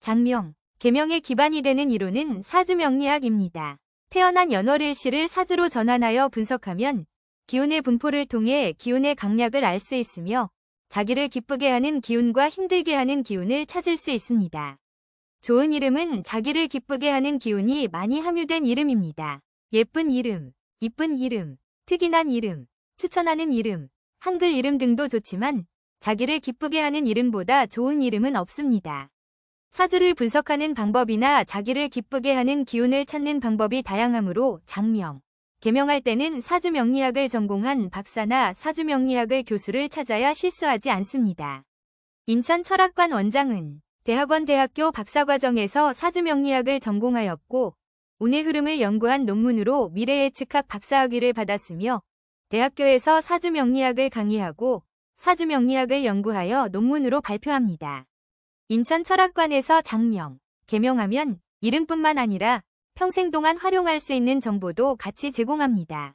장명, 계명의 기반이 되는 이론은 사주명리학입니다. 태어난 연월일시를 사주로 전환하여 분석하면 기운의 분포를 통해 기운의 강약을 알 수 있으며 자기를 기쁘게 하는 기운과 힘들게 하는 기운을 찾을 수 있습니다. 좋은 이름은 자기를 기쁘게 하는 기운이 많이 함유된 이름입니다. 예쁜 이름, 이쁜 이름, 특이난 이름, 추천하는 이름, 한글 이름 등도 좋지만 자기를 기쁘게 하는 이름보다 좋은 이름은 없습니다. 사주를 분석하는 방법이나 자기를 기쁘게 하는 기운을 찾는 방법이 다양하므로 장명, 개명할 때는 사주명리학을 전공한 박사나 사주명리학을 교수를 찾아야 실수하지 않습니다. 인천 철학관 원장은 대학원 대학교 박사과정에서 사주명리학을 전공하였고 운의 흐름을 연구한 논문으로 미래예측학 박사학위를 받았으며 대학교에서 사주명리학을 강의하고 사주명리학을 연구하여 논문으로 발표합니다. 인천 철학관에서 장명, 개명하면 이름뿐만 아니라 평생 동안 활용할 수 있는 정보도 같이 제공합니다.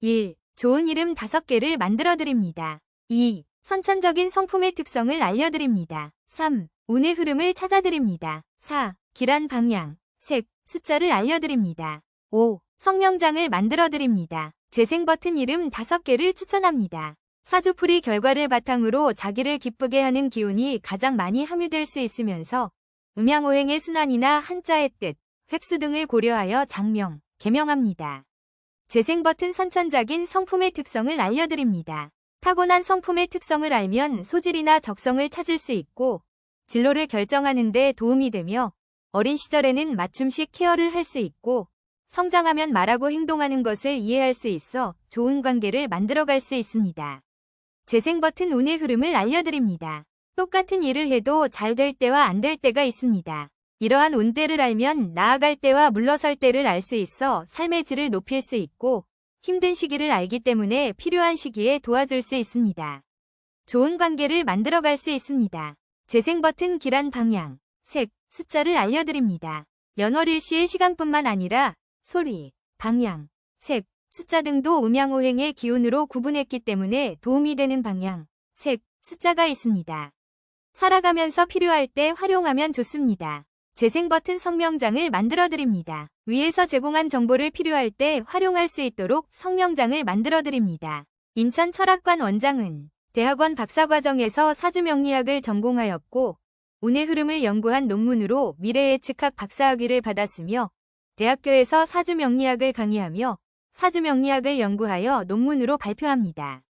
1. 좋은 이름 5개를 만들어 드립니다. 2. 선천적인 성품의 특성을 알려드립니다. 3. 운의 흐름을 찾아드립니다. 4. 길한 방향, 색, 숫자를 알려드립니다. 5. 성명장을 만들어 드립니다. 재생 버튼 이름 5개를 추천합니다. 사주풀이 결과를 바탕으로 자기를 기쁘게 하는 기운이 가장 많이 함유될 수 있으면서 음양오행의 순환이나 한자의 뜻, 획수 등을 고려하여 장명, 개명합니다. 재생 버튼 선천적인 성품의 특성을 알려드립니다. 타고난 성품의 특성을 알면 소질이나 적성을 찾을 수 있고 진로를 결정하는 데 도움이 되며 어린 시절에는 맞춤식 케어를 할 수 있고 성장하면 말하고 행동하는 것을 이해할 수 있어 좋은 관계를 만들어갈 수 있습니다. 재생 버튼 운의 흐름을 알려드립니다. 똑같은 일을 해도 잘 될 때와 안 될 때가 있습니다. 이러한 운대를 알면 나아갈 때와 물러설 때를 알 수 있어 삶의 질을 높일 수 있고 힘든 시기를 알기 때문에 필요한 시기에 도와줄 수 있습니다. 좋은 관계를 만들어갈 수 있습니다. 재생 버튼 길한 방향, 색, 숫자를 알려드립니다. 연월 일시의 시간뿐만 아니라 소리, 방향, 색, 숫자 등도 음양오행의 기운으로 구분했기 때문에 도움이 되는 방향, 색, 숫자가 있습니다. 살아가면서 필요할 때 활용하면 좋습니다. 재생 버튼 성명장을 만들어 드립니다. 위에서 제공한 정보를 필요할 때 활용할 수 있도록 성명장을 만들어 드립니다. 인천 철학관 원장은 대학원 박사과정에서 사주명리학을 전공하였고 운의 흐름을 연구한 논문으로 미래예측학 박사학위를 받았으며 대학교에서 사주명리학을 강의하며 사주명리학을 연구하여 논문으로 발표합니다.